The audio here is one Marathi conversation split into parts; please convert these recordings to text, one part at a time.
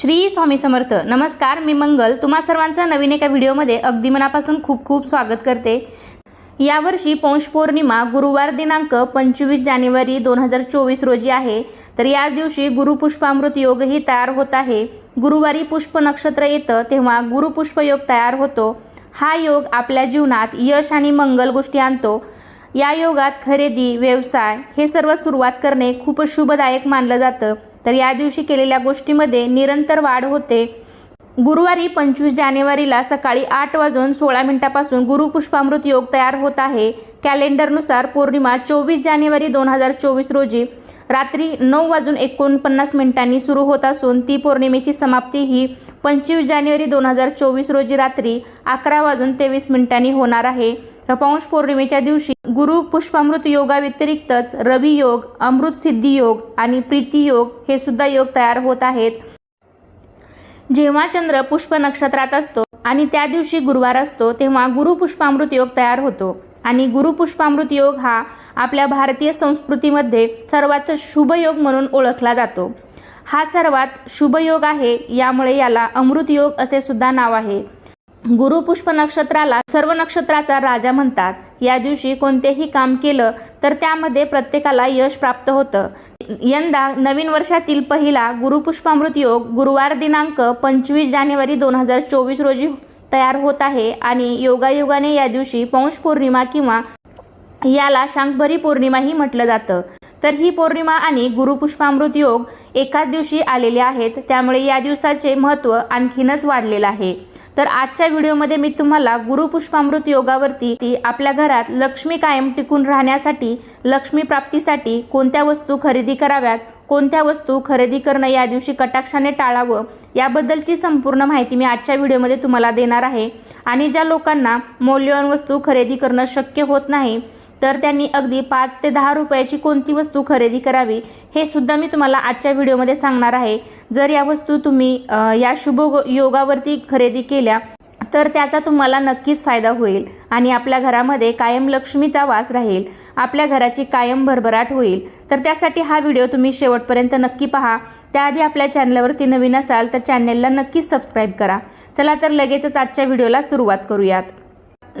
श्री स्वामी समर्थ. नमस्कार मी मंगल. तुम्हा सर्वांचं नवीन एका व्हिडिओमध्ये अगदी मनापासून खूप खूप स्वागत करते. यावर्षी पौष पौर्णिमा गुरुवार दिनांक पंचवीस जानेवारी दोन हजार चोवीस रोजी आहे. तर याच दिवशी गुरुपुष्पामृत योगही तयार होत आहे. गुरुवारी पुष्प नक्षत्र येतं तेव्हा गुरुपुष्प योग तयार होतो. हा योग आपल्या जीवनात यश आणि मंगल गोष्टी आणतो. या योगात खरेदी व्यवसाय हे सर्व सुरुवात करणे खूप शुभदायक मानलं जातं. तर या दिवशी केलेल्या गोष्टीमध्ये निरंतर वाढ होते. गुरुवारी पंचवीस जानेवारीला सकाळी आठ वाजून सोळा मिनिटापासून गुरुपुष्पामृत योग तयार होत आहे. कॅलेंडरनुसार पौर्णिमा चोवीस जानेवारी दोन हजार चोवीस रोजी रात्री नऊ वाजून एकोणपन्नास मिनिटांनी सुरू होत असून ती पौर्णिमेची समाप्ती ही पंचवीस जानेवारी दोन हजार चोवीस रोजी रात्री अकरा वाजून तेवीस मिनिटांनी होणार आहे. रपांश पौर्णिमेच्या दिवशी गुरु पुष्पामृत योगाव्यतिरिक्तच रवी योग अमृत सिद्धी योग आणि प्रीती योग हे सुद्धा योग तयार होत आहेत. जेव्हा चंद्र पुष्प नक्षत्रात असतो आणि त्या दिवशी गुरुवार असतो तेव्हा गुरुपुष्पामृत योग तयार होतो. आणि गुरुपुष्पामृत योग हा आपल्या भारतीय संस्कृतीमध्ये सर्वात शुभ योग म्हणून ओळखला जातो. हा सर्वात शुभ योग आहे यामुळे याला अमृत योग असे सुद्धा नाव आहे. गुरुपुष्प नक्षत्राला सर्व नक्षत्राचा राजा म्हणतात. या दिवशी कोणतेही काम केलं तर त्यामध्ये प्रत्येकाला यश प्राप्त होतं. यंदा नवीन वर्षातील पहिला गुरुपुष्पामृत योग गुरुवार दिनांक पंचवीस जानेवारी दोन हजार चोवीस रोजी तयार होत आहे आणि योगायोगाने या दिवशी पौष पौर्णिमा किंवा याला शांकभरी पौर्णिमाही म्हटलं जातं. तर ही पौर्णिमा आणि गुरुपुष्पामृत योग एकाच दिवशी आलेले आहेत. त्यामुळे या दिवसाचे महत्त्व आणखीनच वाढलेलं आहे. तर आजच्या व्हिडिओमध्ये मी तुम्हाला गुरुपुष्पामृत योगावरती ती आपल्या घरात लक्ष्मी कायम टिकून राहण्यासाठी लक्ष्मी प्राप्तीसाठी कोणत्या वस्तू खरेदी कराव्यात कोणत्या वस्तू खरेदी करणं या दिवशी कटाक्षाने टाळावं याबद्दलची संपूर्ण माहिती मी आजच्या व्हिडिओमध्ये तुम्हाला देणार आहे. आणि ज्या लोकांना मौल्यवान वस्तू खरेदी करणं शक्य होत नाही तर त्यांनी अगदी पाच ते दहा रुपयाची कोणती वस्तू खरेदी करावी हे सुद्धा मी तुम्हाला आजच्या व्हिडिओमध्ये सांगणार आहे. जर या वस्तू तुम्ही या शुभ योगावरती खरेदी केल्या तर त्याचा तुम्हाला नक्कीच फायदा होईल आणि आपल्या घरामध्ये कायम लक्ष्मीचा वास राहील. आपल्या घराची कायम भरभराट होईल. तर त्यासाठी हा व्हिडिओ तुम्ही शेवटपर्यंत नक्की पहा. त्याआधी आपल्या चॅनलवरती नवीन असाल तर चॅनलला नक्कीच सबस्क्राईब करा. चला तर लगेचच आजच्या व्हिडिओला सुरुवात करूयात.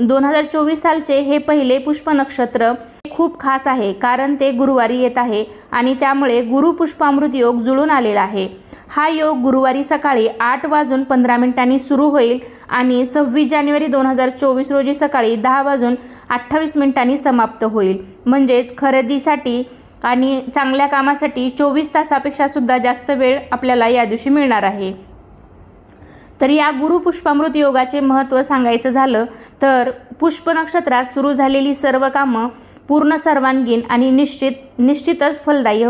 दोन हजार चोवीस सालचे हे पहिले पुष्प नक्षत्र खूप खास आहे कारण ते गुरुवारी येत आहे आणि त्यामुळे गुरुपुष्पामृत योग जुळून आलेला आहे. हा योग गुरुवारी सकाळी आठ वाजून पंधरा मिनिटांनी सुरू होईल आणि सव्वीस जानेवारी दोन हजार चोवीस रोजी सकाळी दहा वाजून अठ्ठावीस मिनिटांनी समाप्त होईल. म्हणजेच खरेदीसाठी आणि चांगल्या कामासाठी चोवीस तासापेक्षा सुद्धा जास्त वेळ आपल्याला या दिवशी मिळणार आहे. तर या गुरुपुष्पामृत योगाचे महत्त्व सांगायचं झालं तर पुष्प नक्षत्रात सुरू झालेली सर्व कामं पूर्ण सर्वांगीण आणि निश्चित निश्चितच फलदायी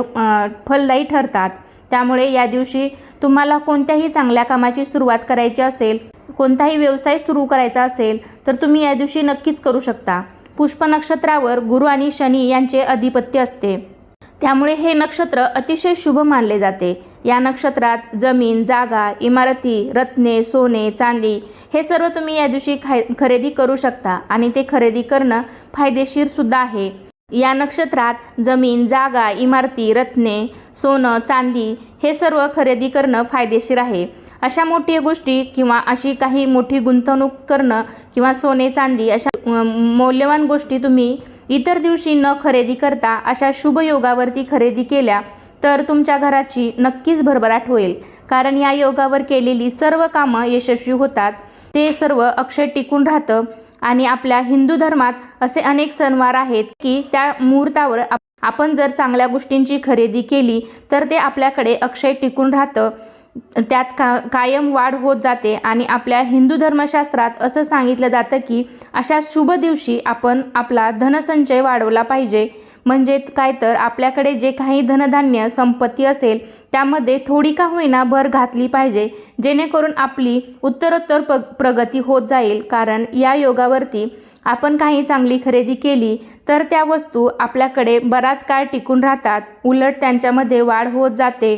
फलदायी ठरतात. त्यामुळे या दिवशी तुम्हाला कोणत्याही चांगल्या कामाची सुरुवात करायची असेल कोणताही व्यवसाय सुरू करायचा असेल तर तुम्ही या दिवशी नक्कीच करू शकता. पुष्प नक्षत्रावर गुरु आणि शनी यांचे अधिपत्य असते. त्यामुळे हे नक्षत्र अतिशय शुभ मानले जाते. या नक्षत्रात जमीन जागा इमारती रत्ने सोने चांदी हे सर्व तुम्ही या दिवशी खाय खरेदी करू शकता आणि ते खरेदी करणं फायदेशीरसुद्धा आहे. या नक्षत्रात जमीन जागा इमारती रत्ने सोनं चांदी हे सर्व खरेदी करणं फायदेशीर आहे. अशा मोठी गोष्टी किंवा अशी काही मोठी गुंतवणूक करणं किंवा सोने चांदी अशा मौल्यवान गोष्टी तुम्ही इतर दिवशी न खरेदी करता अशा शुभ योगावरती खरेदी केल्या तर तुमच्या घराची नक्कीच भरभराट होईल. कारण या योगावर केलेली सर्व कामं यशस्वी होतात. ते सर्व अक्षय टिकून राहतं. आणि आपल्या हिंदू धर्मात असे अनेक सणवार आहेत की त्या मुहूर्तावर आप- आपण जर चांगल्या गोष्टींची खरेदी केली तर ते आपल्याकडे अक्षय टिकून राहतं. त्यात का कायम वाढ होत जाते आणि आपल्या हिंदू धर्मशास्त्रात असं सांगितलं जातं की अशा शुभ दिवशी आपण आपला धनसंचय वाढवला पाहिजे. म्हणजे काय तर आपल्याकडे जे काही धनधान्य संपत्ती असेल त्यामध्ये थोडी का होईना भर घातली पाहिजे जेणेकरून आपली उत्तरोत्तर प प्रगती होत जाईल. कारण या योगावरती आपण काही चांगली खरेदी केली तर त्या वस्तू आपल्याकडे बराच काळ टिकून राहतात. उलट त्यांच्यामध्ये वाढ होत जाते.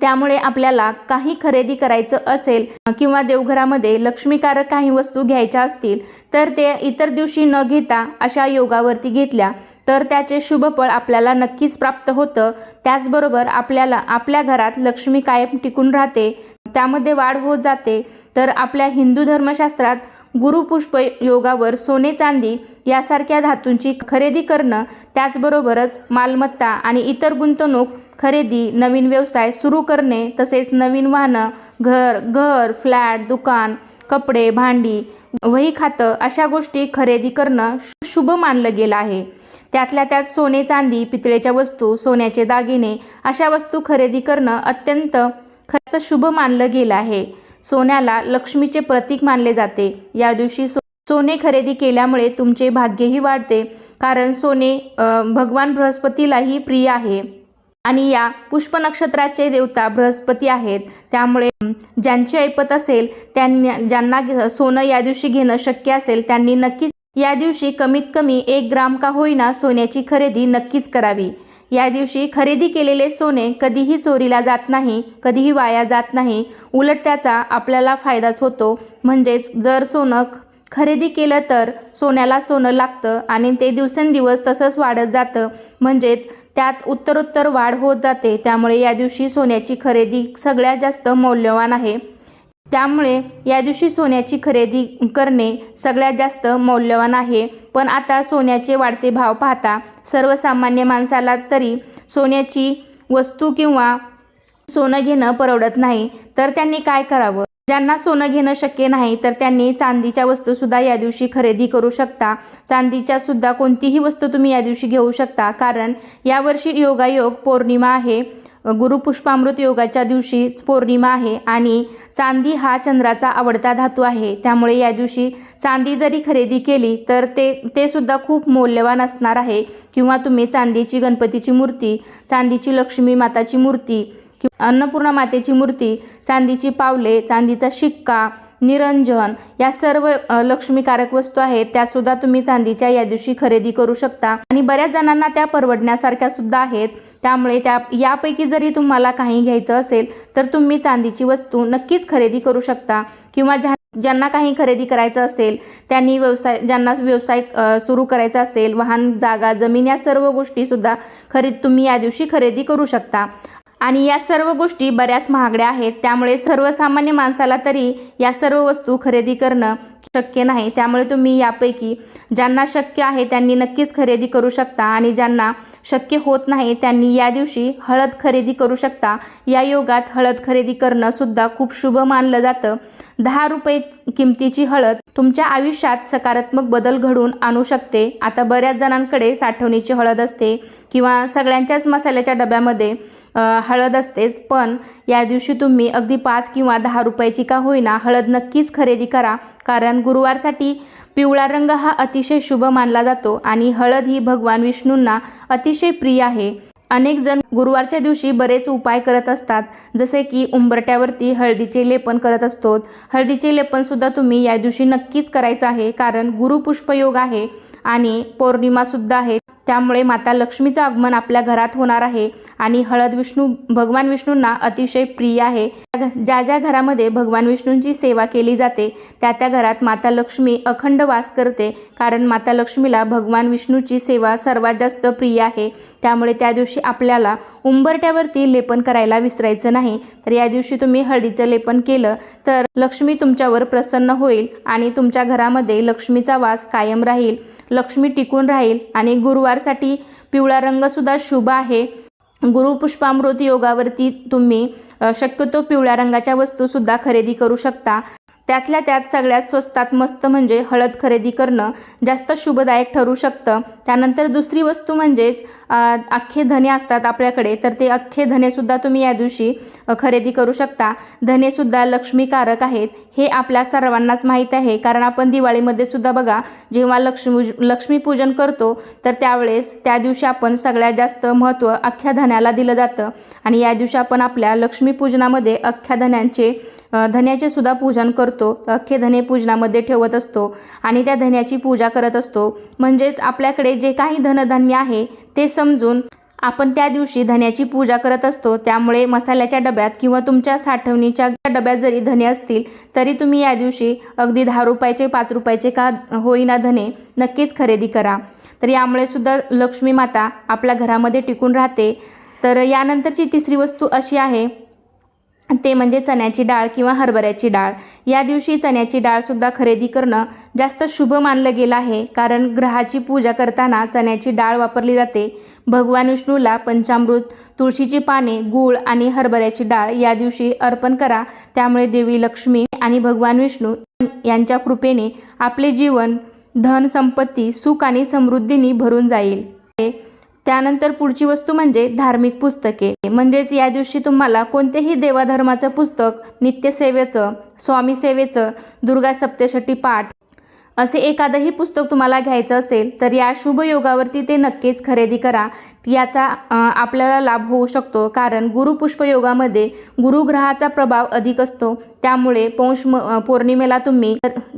त्यामुळे आपल्याला काही खरेदी करायचं असेल किंवा देवघरामध्ये लक्ष्मीकारक काही वस्तू घ्यायच्या असतील तर ते इतर दिवशी न घेता अशा योगावरती घेतल्या तर त्याचे शुभफळ आपल्याला नक्कीच प्राप्त होतं. त्याचबरोबर आपल्याला आपल्या घरात लक्ष्मी कायम टिकून राहते त्यामध्ये वाढ होत जाते. तर आपल्या हिंदू धर्मशास्त्रात गुरुपुष्प योगावर सोने चांदी यासारख्या धातूंची खरेदी करणं त्याचबरोबरच मालमत्ता आणि इतर गुंतवणूक खरेदी नवीन व्यवसाय सुरू करणे तसेच नवीन वाहनं घर घर फ्लॅट दुकान कपडे भांडी वही खातं अशा गोष्टी खरेदी करणं शु- शुभ मानलं गेलं आहे. त्यातल्या त्यात सोने चांदी पितळेच्या वस्तू सोन्याचे दागिने अशा वस्तू खरेदी करणं अत्यंत खरं शुभ मानलं गेलं आहे. सोन्याला लक्ष्मीचे प्रतीक मानले जाते. या दिवशी सो सोने खरेदी केल्यामुळे तुमचे भाग्यही वाढते कारण सोने भगवान बृहस्पतीलाही प्रिय आहे. आणि या पुष्प नक्षत्राचे देवता बृहस्पती आहेत. त्यामुळे ज्यांची ऐपत असेल त्यांना ज्यांना सोनं या दिवशी घेणं शक्य असेल त्यांनी नक्कीच या दिवशी कमीत कमी एक ग्राम का होईना सोन्याची खरेदी नक्कीच करावी. या दिवशी खरेदी केलेले सोने कधीही चोरीला जात नाही कधीही वाया जात नाही. उलट त्याचा आपल्याला फायदाच होतो. म्हणजेच जर सोनं खरेदी केलं तर सोन्याला सोनं लागतं आणि ते दिवसेंदिवस तसंच वाढत जातं. म्हणजेच त्यात उत्तरोत्तर वाढ होत जाते. त्यामुळे या दिवशी सोन्याची खरेदी सगळ्यात जास्त मौल्यवान आहे. त्यामुळे या दिवशी सोन्याची खरेदी करणे सगळ्यात जास्त मौल्यवान आहे. पण आता सोन्याचे वाढते भाव पाहता सर्वसामान्य माणसाला तरी सोन्याची वस्तू किंवा सोनं घेणं परवडत नाही. तर त्यांनी काय करावं? ज्यांना सोनं घेणं शक्य नाही तर त्यांनी चांदीच्या वस्तूसुद्धा या दिवशी खरेदी करू शकता. चांदीच्या सुद्धा कोणतीही वस्तू तुम्ही या दिवशी घेऊ शकता कारण यावर्षी योगायोग पौर्णिमा आहे. गुरुपुष्पामृत योगाच्या दिवशी पौर्णिमा आहे आणि चांदी हा चंद्राचा आवडता धातू आहे. त्यामुळे या दिवशी चांदी जरी खरेदी केली तर ते ते सुद्धा खूप मौल्यवान असणार आहे. किंवा तुम्ही चांदीची गणपतीची मूर्ती चांदीची लक्ष्मी माताची मूर्ती अन्नपूर्णा मातेची मूर्ती चांदीची पावले चांदीचा शिक्का निरंजन या सर्व लक्ष्मीकारक वस्तू आहेत. त्यासुद्धा तुम्ही चांदीच्या या दिवशी खरेदी करू शकता. आणि बऱ्याच जणांना त्या परवडण्यासारख्या सुद्धा आहेत. त्यामुळे त्या यापैकी जरी तुम्हाला काही घ्यायचं असेल तर तुम्ही चांदीची वस्तू नक्कीच खरेदी करू शकता. किंवा ज्या ज्यांना काही खरेदी करायचं असेल त्यांनी व्यवसाय ज्यांना व्यवसाय सुरू करायचा असेल वाहन जागा जमीन या सर्व गोष्टीसुद्धा खरेदी तुम्ही या दिवशी खरेदी करू शकता. आणि या सर्व गोष्टी बऱ्याच महागड्या आहेत. त्यामुळे सर्वसामान्य माणसाला तरी या सर्व वस्तू खरेदी करणं शक्य नाही. त्यामुळे तुम्ही यापैकी ज्यांना शक्य आहे त्यांनी नक्कीच खरेदी करू शकता आणि ज्यांना शक्य होत नाही त्यांनी या दिवशी हळद खरेदी करू शकता. या योगात हळद खरेदी करणं सुद्धा खूप शुभ मानलं जातं. दहा रुपये किमतीची हळद तुमच्या आयुष्यात सकारात्मक बदल घडवून आणू शकते. आता बऱ्याच जणांकडे साठवणीची हळद असते किंवा सगळ्यांच्याच मसाल्याच्या डब्यामध्ये हळद असतेच. पण या दिवशी तुम्ही अगदी पाच किंवा दहा रुपयाची का होईना हळद नक्कीच खरेदी करा. कारण गुरुवारसाठी पिवळा रंग हा अतिशय शुभ मानला जातो आणि हळद ही भगवान विष्णूंना अतिशय प्रिय आहे. अनेक जण गुरुवारच्या दिवशी बरेच उपाय करत असतात जसे की उंबरट्यावरती हळदीचे लेपन करत असतो. हळदीचे लेपनसुद्धा तुम्ही या दिवशी नक्कीच करायचं आहे कारण गुरुपुष्पयोग आहे आणि पौर्णिमासुद्धा आहे. त्यामुळे माता लक्ष्मीचं आगमन आपल्या घरात होणार आहे आणि हळद विष्णू भगवान विष्णूंना अतिशय प्रिय आहे. ज्या ज्या घरामध्ये भगवान विष्णूंची सेवा केली जाते त्या त्या घरात माता लक्ष्मी अखंड वास करते. कारण माता लक्ष्मीला भगवान विष्णूची सेवा सर्वात जास्त प्रिय आहे. त्यामुळे त्या दिवशी आपल्याला उंबरट्यावरती लेपन करायला विसरायचं नाही. तर या दिवशी तुम्ही हळदीचं लेपन केलं तर लक्ष्मी तुमच्यावर प्रसन्न होईल आणि तुमच्या घरामध्ये लक्ष्मीचा वास कायम राहील. लक्ष्मी टिकून राहील आणि गुरुवारसाठी पिवळा रंगसुद्धा शुभ आहे. गुरुपुष्पामृत योगावरती तुम्ही शक्यतो पिवळ्या रंगाच्या वस्तूसुद्धा खरेदी करू शकता. त्यातल्या त्यात सगळ्यात स्वस्तात मस्त म्हणजे हळद खरेदी करणं जास्त शुभदायक ठरू शकतं. त्यानंतर दुसरी वस्तू म्हणजेच अख्खे धने असतात आपल्याकडे तर ते अख्खे धनेसुद्धा तुम्ही या दिवशी खरेदी करू शकता. धनेसुद्धा लक्ष्मीकारक आहेत. हे आपल्या सर्वांनाच माहीत आहे कारण आपण दिवाळीमध्ये सुद्धा बघा जेव्हा लक्ष्मी लक्ष्मीपूजन करतो तर त्यावेळेस त्या दिवशी आपण सगळ्यात जास्त महत्त्व अख्ख्या धन्याला दिलं जातं. आणि या दिवशी आपण आपल्या लक्ष्मीपूजनामध्ये अख्ख्या धन्यांचे धन्याचे सुद्धा पूजन करतो. अख्खे धने पूजनामध्ये ठेवत असतो आणि त्या धन्याची पूजा करत असतो. म्हणजेच आपल्याकडे जे काही धनधान्य आहे ते समजून आपण त्या दिवशी धन्याची पूजा करत असतो त्यामुळे मसाल्याच्या डब्यात किंवा तुमच्या साठवणीच्या डब्यात जरी धने असतील तरी तुम्ही या दिवशी अगदी दहा रुपयाचे पाच रुपयाचे का होईना धने नक्कीच खरेदी करा. तर यामुळे सुद्धा लक्ष्मी माता आपल्या घरामध्ये टिकून राहते. तर यानंतरची तिसरी वस्तू अशी आहे ते म्हणजे चण्याची डाळ किंवा हरभऱ्याची डाळ. या दिवशी चण्याची डाळसुद्धा खरेदी करणं जास्त शुभ मानलं गेलं आहे. कारण ग्रहाची पूजा करताना चण्याची डाळ वापरली जाते. भगवान विष्णूला पंचामृत तुळशीची पाने गूळ आणि हरभऱ्याची डाळ या दिवशी अर्पण करा. त्यामुळे देवी लक्ष्मी आणि भगवान विष्णू यांच्या कृपेने आपले जीवन धन संपत्ती सुख आणि समृद्धीने भरून जाईल. त्यानंतर पुढची वस्तू म्हणजे धार्मिक पुस्तके. म्हणजेच या दिवशी तुम्हाला कोणतेही देवाधर्माचं पुस्तक नित्यसेवेचं स्वामी सेवेचं दुर्गा सप्तशती पाठ असे एखादंही पुस्तक तुम्हाला घ्यायचं असेल तर या शुभ योगावरती ते नक्कीच खरेदी करा. याचा आपल्याला लाभ होऊ शकतो कारण गुरुपुष्पयोगामध्ये गुरुग्रहाचा प्रभाव अधिक असतो. त्यामुळे पौष म पौर्णिमेला तुम्ही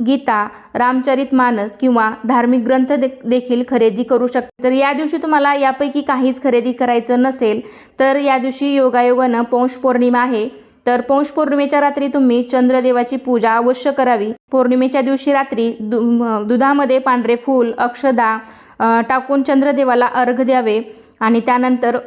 गीता रामचरित मानस किंवा धार्मिक ग्रंथ दे देखील खरेदी करू शकता. तर या दिवशी तुम्हाला यापैकी काहीच खरेदी करायचं नसेल तर या दिवशी योगायोगानं पौष पौर्णिमा आहे. तर पौष पौर्णिमेच्या रात्री तुम्ही चंद्रदेवाची पूजा अवश्य करावी. पौर्णिमेच्या दिवशी रात्री दु दुधामध्ये पांढरे फूल अक्षदा टाकून चंद्रदेवाला अर्घ द्यावे. आणि त्यानंतर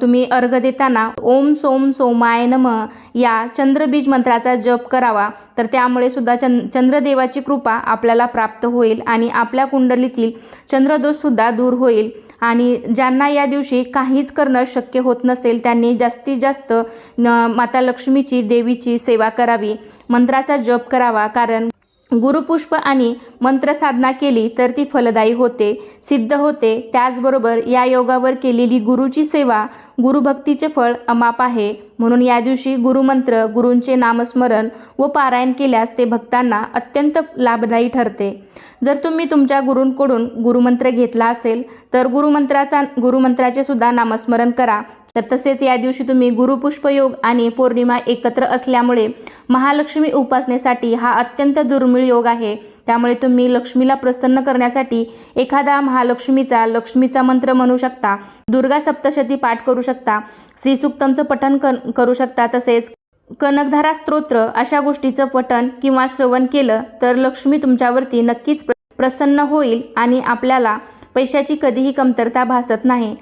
तुम्ही अर्घ देताना ओम सोम सोमाय नम या चंद्रबीज मंत्राचा जप करावा. तर त्यामुळे सुद्धा चंद चंद्रदेवाची कृपा आपल्याला प्राप्त होईल आणि आपल्या कुंडलीतील चंद्रदोषसुद्धा दूर होईल. आणि ज्यांना या दिवशी काहीच करणं शक्य होत नसेल त्यांनी जास्तीत जास्त न माता लक्ष्मीची देवीची सेवा करावी. मंत्राचा जप करावा कारण गुरुपुष्प आणि मंत्रसाधना केली तर ती फलदायी होते सिद्ध होते. त्याचबरोबर या योगावर केलेली गुरुची सेवा गुरुभक्तीचे फळ अमाप आहे. म्हणून या दिवशी गुरुमंत्र गुरूंचे नामस्मरण व पारायण केल्यास ते भक्तांना अत्यंत लाभदायी ठरते. जर तुम्ही तुमच्या गुरूंकडून गुरुमंत्र घेतला असेल तर गुरुमंत्राचा गुरुमंत्राचे सुद्धा नामस्मरण करा. तर तसेच या दिवशी तुम्ही गुरुपुष्पयोग आणि पौर्णिमा एकत्र असल्यामुळे महालक्ष्मी उपासनेसाठी हा अत्यंत दुर्मिळ योग आहे. त्यामुळे तुम्ही लक्ष्मीला प्रसन्न करण्यासाठी एखादा महालक्ष्मीचा लक्ष्मीचा मंत्र म्हणू शकता दुर्गा सप्तशती पाठ करू शकता श्रीसुक्तमचं पठन कर करू शकता तसेच कनकधारा स्तोत्र अशा गोष्टीचं पठन किंवा श्रवण केलं तर लक्ष्मी तुमच्यावरती नक्कीच प्रसन्न होईल आणि आपल्याला पैशाची कधीही कमतरता भासत नाही.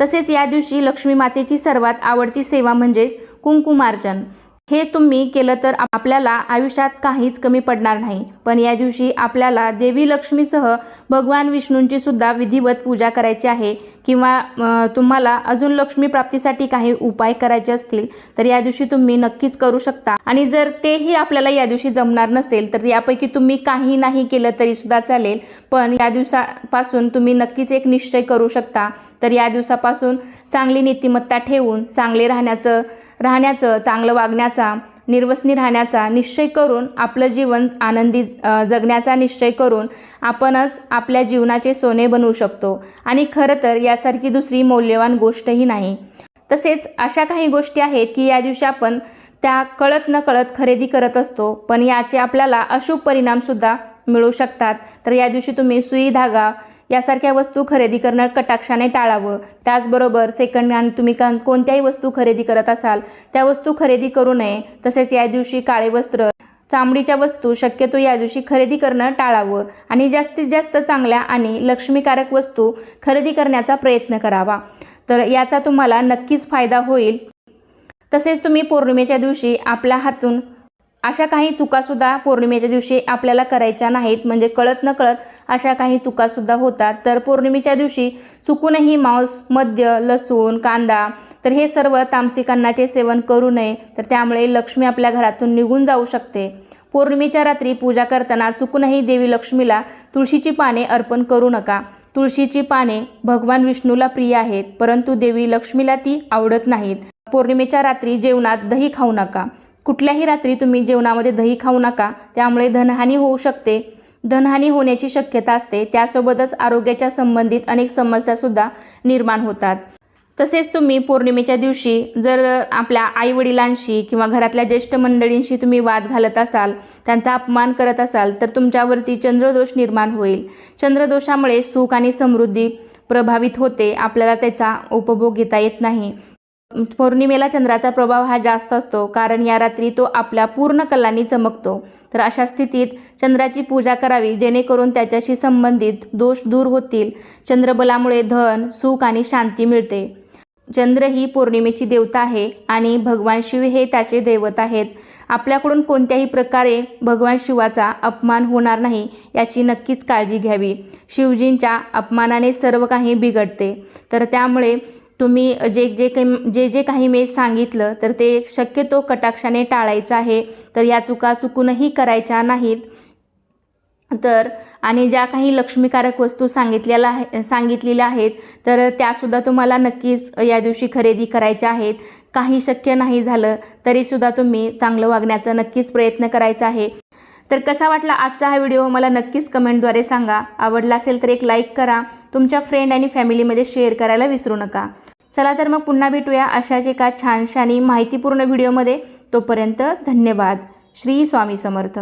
तसेच या दिवशी लक्ष्मी मातेची सर्वात आवडती सेवा म्हणजेच कुंकुमार्चन. हे तुम्ही केलं तर आपल्याला आयुष्यात काहीच कमी पडणार नाही. पण या दिवशी आपल्याला देवी लक्ष्मीसह भगवान विष्णूंची सुद्धा विधिवत पूजा करायची आहे किंवा तुम्हाला अजून लक्ष्मी प्राप्तीसाठी काही उपाय करायचे असतील तर या दिवशी तुम्ही नक्कीच करू शकता. आणि जर तेही आपल्याला या दिवशी जमणार नसेल तर यापैकी तुम्ही काही नाही केलं तरी सुद्धा चालेल. पण या दिवसापासून तुम्ही नक्कीच एक निश्चय करू शकता. तर या दिवसापासून चांगली नीतिमत्ता ठेवून चांगले राहण्याचं राहण्याचं चांगलं वागण्याचा निर्वसनी राहण्याचा निश्चय करून आपलं जीवन आनंदी जगण्याचा निश्चय करून आपणच आपल्या जीवनाचे सोने बनवू शकतो. आणि खरं तर यासारखी दुसरी मौल्यवान गोष्टही नाही. तसेच अशा काही गोष्टी आहेत की या दिवशी आपण त्या कळत न कळत खरेदी करत असतो पण याचे आपल्याला अशुभ परिणामसुद्धा मिळू शकतात. तर या दिवशी तुम्ही सुई धागा यासारख्या वस्तू खरेदी करणं कटाक्षाने टाळावं. त्याचबरोबर सेकंड हँड तुम्ही का कोणत्याही वस्तू खरेदी करत असाल त्या वस्तू खरेदी करू नये. तसेच या दिवशी काळे वस्त्र चामडीच्या वस्तू शक्यतो या दिवशी खरेदी करणं टाळावं. आणि जास्तीत जास्त चांगल्या आणि लक्ष्मीकारक वस्तू खरेदी करण्याचा प्रयत्न करावा. तर याचा तुम्हाला नक्कीच फायदा होईल. तसेच तुम्ही पौर्णिमेच्या दिवशी आपल्या हातून अशा काही चुकासुद्धा पौर्णिमेच्या दिवशी आपल्याला करायच्या नाहीत म्हणजे कळत न कळत अशा काही चुकासुद्धा होतात. तर पौर्णिमेच्या दिवशी चुकूनही मांस मद्य लसूण कांदा तर हे सर्व तामसिक अन्नाचे सेवन करू नये. तर त्यामुळे लक्ष्मी आपल्या घरातून निघून जाऊ शकते. पौर्णिमेच्या रात्री पूजा करताना चुकूनही देवी लक्ष्मीला तुळशीची पाने अर्पण करू नका. तुळशीची पाने भगवान विष्णूला प्रिय आहेत परंतु देवी लक्ष्मीला ती आवडत नाहीत. पौर्णिमेच्या रात्री जेवणात दही खाऊ नका. कुठल्याही रात्री तुम्ही जेवणामध्ये दही खाऊ नका त्यामुळे धनहानी होऊ शकते. धनहानी होण्याची शक्यता असते त्यासोबतच आरोग्याच्या संबंधित अनेक समस्यासुद्धा निर्माण होतात. तसेच तुम्ही पौर्णिमेच्या दिवशी जर आपल्या आईवडिलांशी किंवा घरातल्या ज्येष्ठ मंडळींशी तुम्ही वाद घालत असाल त्यांचा अपमान करत असाल तर तुमच्यावरती चंद्रदोष निर्माण होईल. चंद्रदोषामुळे सुख आणि समृद्धी प्रभावित होते आपल्याला त्याचा उपभोग घेता येत नाही. पौर्णिमेला चंद्राचा प्रभाव हा जास्त असतो कारण या रात्री तो आपल्या पूर्ण कलांनी चमकतो. तर अशा स्थितीत चंद्राची पूजा करावी जेणेकरून त्याच्याशी संबंधित दोष दूर होतील. चंद्रबलामुळे धन सुख आणि शांती मिळते. चंद्र ही पौर्णिमेची देवता आहे आणि भगवान शिव हे त्याचे दैवत आहेत. आपल्याकडून कोणत्याही प्रकारे भगवान शिवाचा अपमान होणार नाही याची नक्कीच काळजी घ्यावी. शिवजींच्या अपमानाने सर्व काही बिघडते. तर त्यामुळे तुम्ही जे जे काही जे जे काही मी सांगितलं तर ते शक्यतो कटाक्षाने टाळायचं आहे. तर या चुका चुकूनही करायच्या नाहीत. तर आणि ज्या काही लक्ष्मीकारक वस्तू सांगितलेल्या आहे सांगितलेल्या आहेत तर त्यासुद्धा तुम्हाला नक्कीच या दिवशी खरेदी करायच्या आहेत. काही शक्य नाही झालं तरीसुद्धा तुम्ही चांगलं वागण्याचा नक्कीच प्रयत्न करायचा आहे. तर कसा वाटला आजचा हा व्हिडिओ मला नक्कीच कमेंटद्वारे सांगा. आवडला असेल तर एक लाईक करा. तुमच्या फ्रेंड आणि फॅमिलीमध्ये शेअर करायला विसरू नका. चला तर मग पुन्हा भेटूया अशाच एका छानशा आणि माहितीपूर्ण व्हिडिओमध्ये. तोपर्यंत धन्यवाद. श्री स्वामी समर्थ.